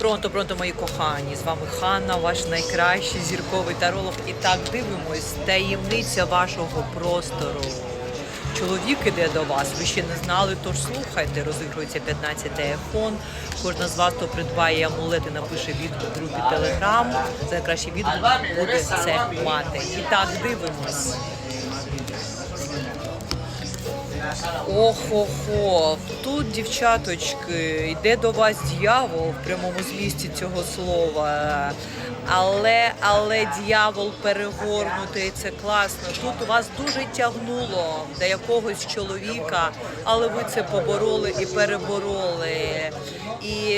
Пронто, пронто, мої кохані. З вами Ханна, ваш найкращий зірковий таролог. І так дивимось, таємниця вашого простору. Чоловік іде до вас, ви ще не знали, тож слухайте. Розігрується 15 айфон. Кожна з вас, хто придбає амулети, напише відгук в групі Телеграм. За найкращий відгук буде це мати. І так дивимось. Охо-хо, тут, дівчаточки, йде до вас дьявол в прямому змісті цього слова. Але, але дьявол перегорнутий, це класно. Тут вас дуже тягнуло до якогось чоловіка, але ви це побороли і перебороли. І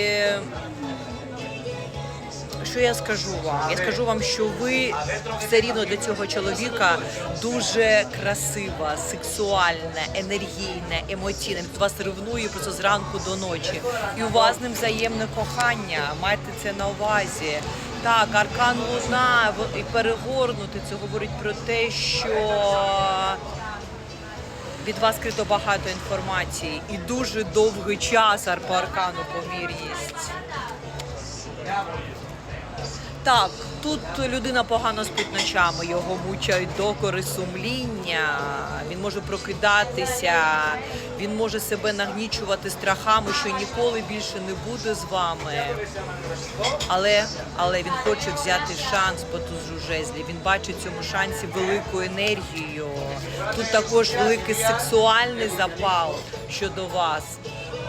що я скажу вам? Я скажу вам, що ви все рівно для цього чоловіка дуже красива, сексуальна, енергійна, емоційна. Він вас ревнує просто зранку до ночі. І у вас з ним взаємне кохання. Майте це на увазі. Так, аркан луна і перегорнути це говорить про те, що від вас скрито багато інформації і дуже довгий час по помірність. Так, тут людина погано спить ночами, його мучають докори сумління, він може прокидатися, він може себе нагнічувати страхами, що ніколи більше не буде з вами. Але, але він хоче взяти шанс по тузу жезлі. Він бачить в цьому шансі велику енергію. Тут також великий сексуальний запал щодо вас.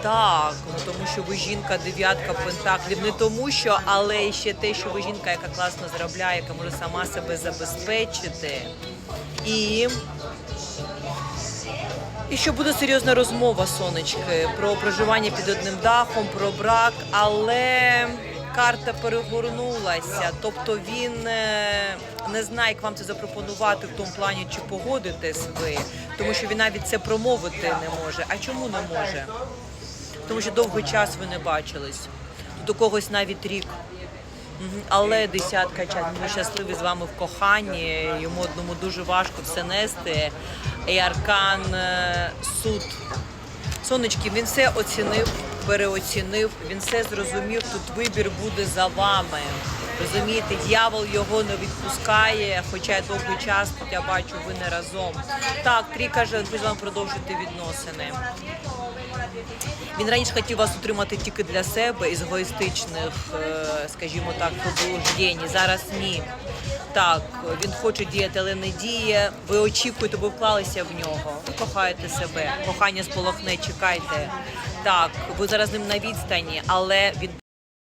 Так, ну тому що ви жінка дев'ятка пентаклів. Не тому, що, але ще те, що ви жінка, яка класно заробляє, яка може сама себе забезпечити. І, і що буде серйозна розмова, сонечки, про проживання під одним дахом, про брак, але карта перегорнулася. Тобто він е, не знає, як вам це запропонувати в тому плані, чи погодитесь ви, тому що він навіть це промовити не може. А чому не може? тому що довгий час ви не бачились. У когось навіть рік. Але десятка час він щасливий з вами в коханні. Йому одному дуже важко все нести. І аркан е, суд. Сонечки, він все оцінив, переоцінив, він все зрозумів. Тут вибір буде за вами. Розумієте, дьявол його не відпускає, хоча довгий час я бачу, ви не разом. Так, Трі каже, хочу вам продовжити відносини. Він раніше хотів вас утримати тільки для себе із егоїстичних, е, скажімо так, побуждень. Зараз ні. Так, він хоче діяти, але не діє. Ви очікуєте, ви вклалися в нього. Ви кохаєте себе. Кохання сполохне, чекайте. Так, ви зараз ним на відстані, але він